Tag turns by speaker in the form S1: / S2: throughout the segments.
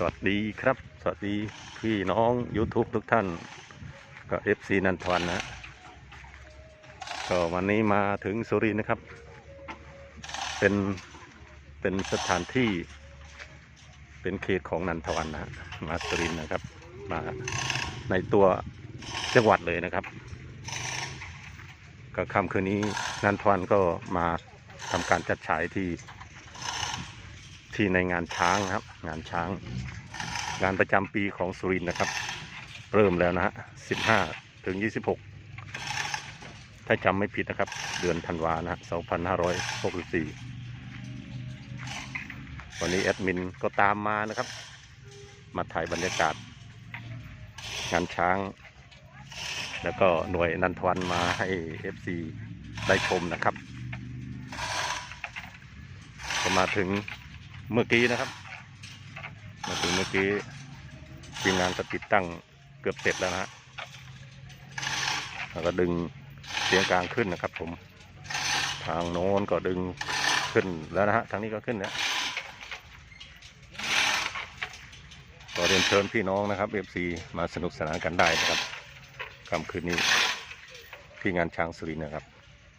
S1: สวัสดีครับ สวัสดีพี่น้อง YouTube ทุกท่าน ก็ FC นันทวันนะก็วันนี้มาถึงสุรินทร์นะครับ เป็น เป็นสถานที่ เป็นเขตของนันทวันนะมาสุรินทร์นะครับ มาในตัวจังหวัดเลยนะครับ ก็ค่ำคืนนี้นันทวันก็มาทำการจัดฉายที่ ที่ในงานช้างนะครับ งานช้าง งานประจำปีของสุรินทร์นะครับ เริ่มแล้วนะฮะ15ถึง26ถ้าจำไม่ผิดนะครับ เดือนธันวานะฮะ2564วันนี้แอดมินก็ตามมานะครับ มาถ่ายบรรยากาศ งานช้าง แล้วก็หน่วยนันทวันมาให้ FC ได้ชมนะครับ ก็มาถึง เมื่อกี้นะครับ มาถึงเมื่อกี้ทีมงานก็ติดตั้งเกือบเสร็จแล้วนะฮะแล้วก็ดึงเสียงกลางขึ้นนะครับ ผม ทางโน้นก็ดึงขึ้นแล้วนะฮะทางนี้ก็ขึ้นแล้วก็เรียนเชิญพี่น้องนะครับ FC มาสนุกสนานกันได้นะครับค่ำคืนนี้ที่งานช้างสุรินนะครับ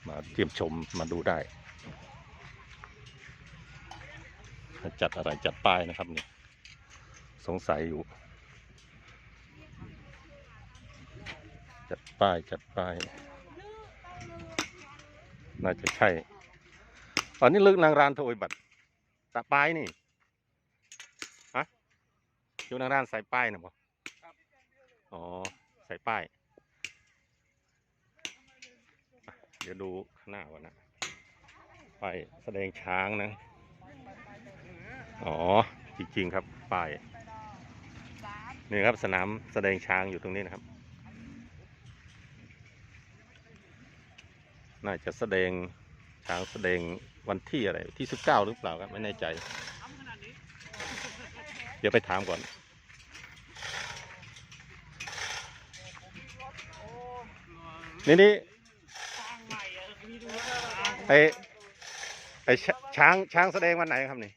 S1: มาเยี่ยมชมมาดูได้ จัดอะไรจัดป้ายนะครับนี่สงสัยอยู่ จัดป้ายจัดป้าย น่าจะใช่อันนี้ลึกนางรานโทยบัตรตะป้ายนี่ฮะอยู่นางรานใส่ป้ายนะบ่อ๋อใส่ป้าย เดี๋ยวดูข้างหน้าก่อนนะป้ายแสดงช้างนะ อ๋อ จริงๆครับ ป้าย นี่ครับสนามแสดงช้างอยู่ตรงนี้นะครับ น่าจะแสดงช้างแสดงวันที่อะไร ที่สิบเก้าหรือเปล่าครับ ไม่แน่ใจ เดี๋ยวไปถามก่อนนี่นี่ไอไอชช้างช้างแสดงวันไหนครับนี่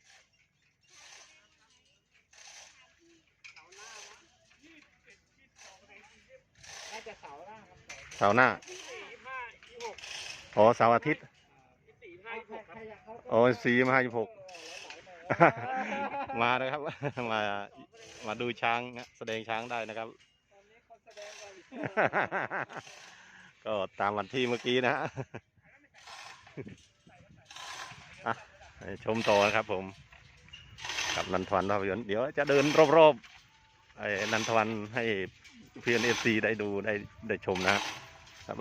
S2: จะเสาร์หน้าครับ
S1: เสาร์หน้า
S2: สี่ห้ายี่หก
S1: อ๋อเสาร์อาทิตย์
S2: สี่ห้ายี่หกครับ
S1: โอ้สี่มาห้าหก มานะครับ มา มาดูช้างนะแสดงช้างได้นะครับ ก็ตามวันที่เมื่อกี้นะฮะอะให้ชมต่อนะครับผม กับนันทวันภาพยนตร์เดี๋ยวจะเดินรอบๆไอ้นันทวันให้ เพียนเอฟซีได้ดูได้ได้ชมนะ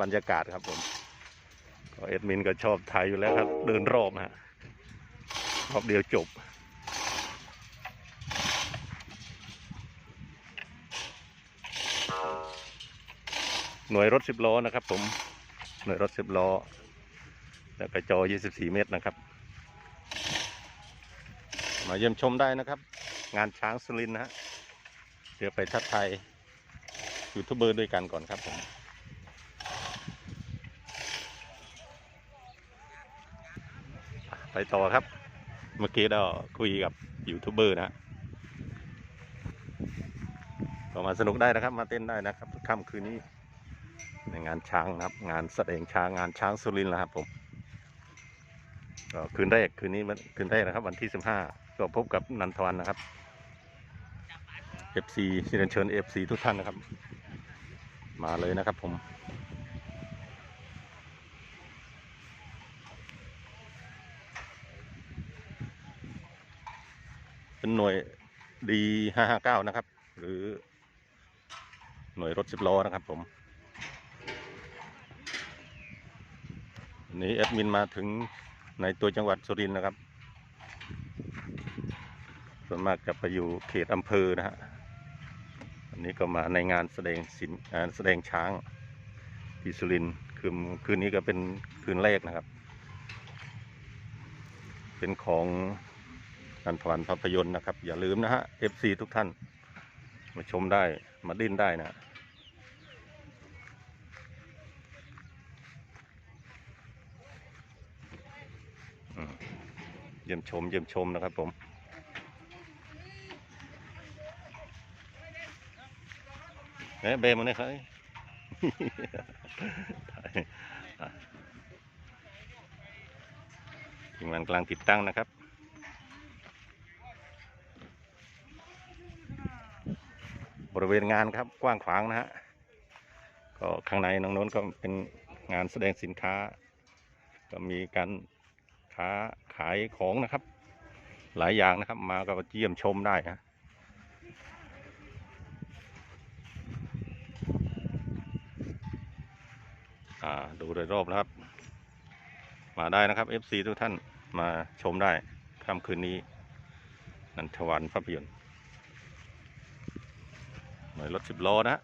S1: บรรยากาศครับผมก็เอ็ดมินก็ชอบถ่ายอยู่แล้วครับ เดินรอบนะฮะรอบเดียวจบหน่วยรถสิบล้อนะครับ ผมหน่วยรถสิบล้อ แล้วก็จอ 24 เมตรนะครับ มาเยี่ยมชมได้นะครับ งานช้างสุรินทร์นะฮะเดี๋ยวไปทักทย ยูทูบเบอร์ด้วยกันก่อนครับผมไปต่อครับ เมื่อกี้เราคุยกับยูทูบเบอร์นะก็มาสนุกได้นะครับ มาเต้นได้นะครับค่ำคืนนี้ในงานช้างนะครับ งานแสดงช้างงานช้างสุรินทร์นะครับผมก็คืนแรกคืนนี้มันคืนแรกนะครับ วันที่สิบห้าก็พบกับนันทวันนะครับ FC เชิญเชิญ FC ทุกท่านนะครับ มาเลยนะครับผม เป็นหน่วยดีห้าห้าเก้านะครับ หรือหน่วยรถสิบล้อนะครับผมวันนี้แอดมินมาถึงในตัวจังหวัดสุรินทร์นะครับ ส่วนมากจะไปอยู่เขตอำเภอนะฮะ นนี้ก็มาในงานแสดงสินแสดงช้างที่สุรินคืนคืนนี้ก็เป็นคืนแรกนะครับ เป็นของนันทวันภาพยนตร์นะครับ อย่าลืมนะฮะ FC ทุกท่าน มาชมได้มาดิ้นได้นะเยี่ยมชมเยี่ยมชมนะครับผม เอ๊ะเบมันนี่ยครับทีมงานกลังติดตั้งนะครับบริเวณงานครับกว้างขวางนะฮะก็ข้างในน้องโน้นก็เป็นงานแสดงสินค้า ก็มีการค้าขายของนะครับ หลายอย่างนะครับ มาก็เยี่ยมชมได้ฮะ อ่าดูโดยรอบนะครับ มาได้นะครับ FC ทุกท่านมาชมได้ค่ำคืนนี้ นันทวันภาพยนตร์หน่วยรถสิบล้อนะฮะ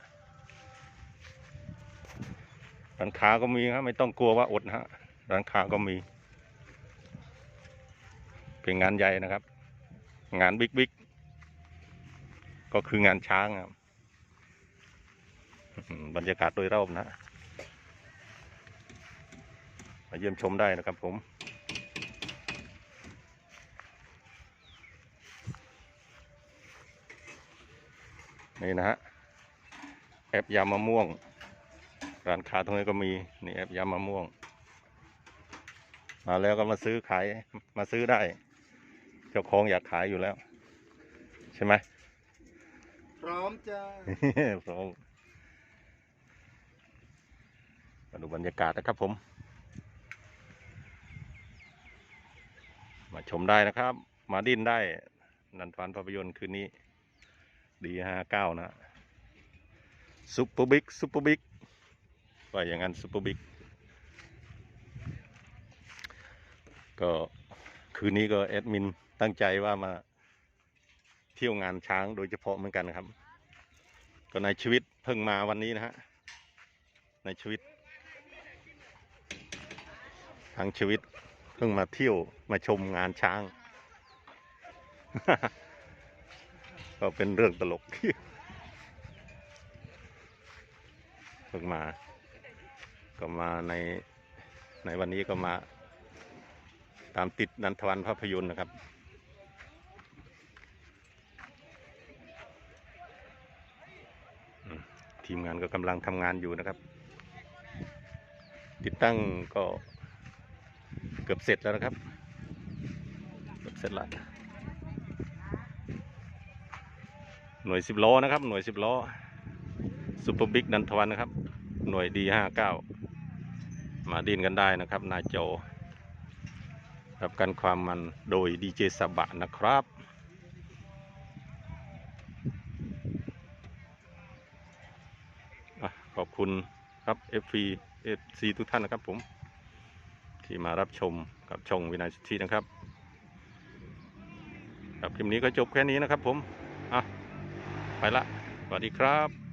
S1: ร้านค้าก็มีครับไม่ต้องกลัวว่าอดนะฮะร้านค้าก็มี เป็นงานใหญ่นะครับ งานบิ๊กบิ๊กก็คืองานช้างครับบรรยากาศโดยรอบนะ เยี่ยมชมได้นะครับผม นี่นะฮะแอปยำมะม่วง ร้านค้าตรงนี้ก็มี นี่แอปยำมะม่วง มาแล้วก็มาซื้อขายมาซื้อได้ เจ้าของอยากขายอยู่แล้ว ใช่ไหม
S3: พร้อมจ้า
S1: พร้อมมาดูบรรยากาศนะครับผม มาชมได้นะครับ มาดิ้นได้ นันทวันภาพยนตร์คืนนี้ ดีห้าเก้านะซุปเปอร์บิ๊กซุปเปอร์บิ๊กว่าอย่างนั้นซุปเปอร์บิ๊กก็คืนนี้ก็แอดมินตั้งใจว่ามาเที่ยวงานช้างโดยเฉพาะเหมือนกันครับ ก็ในชีวิตเพิ่งมาวันนี้นะฮะ ในชีวิต ทั้งชีวิต เพิ่งมาเที่ยวมาชมงานช้าง ก็เป็นเรื่องตลกเพิ่งมา ก็มาในในวันนี้ก็มา ตามติดนันทวันภาพยนตร์นะครับทีมงานก็กำลังทำงานอยู่นะครับ ติดตั้งก็ เกือบเสร็จแล้วนะครับ เกือบเสร็จแล้วหน่วยสิบล้อนะครับ หน่วยสิบล้อซูเปอร์บิ๊กนันทวันนะครับ หน่วยดีห้าเก้ามาดินกันได้นะครับนายโจรับกันความมันโดยดีเจสบะนะครับขอบคุณครับ f อ FC ทุกท่านนะครับผม ที่มารับชมกับช่องวินาทีนะครับครับคลิปนี้ก็จบแค่นี้นะครับผมอะไปละสวัสดีครับ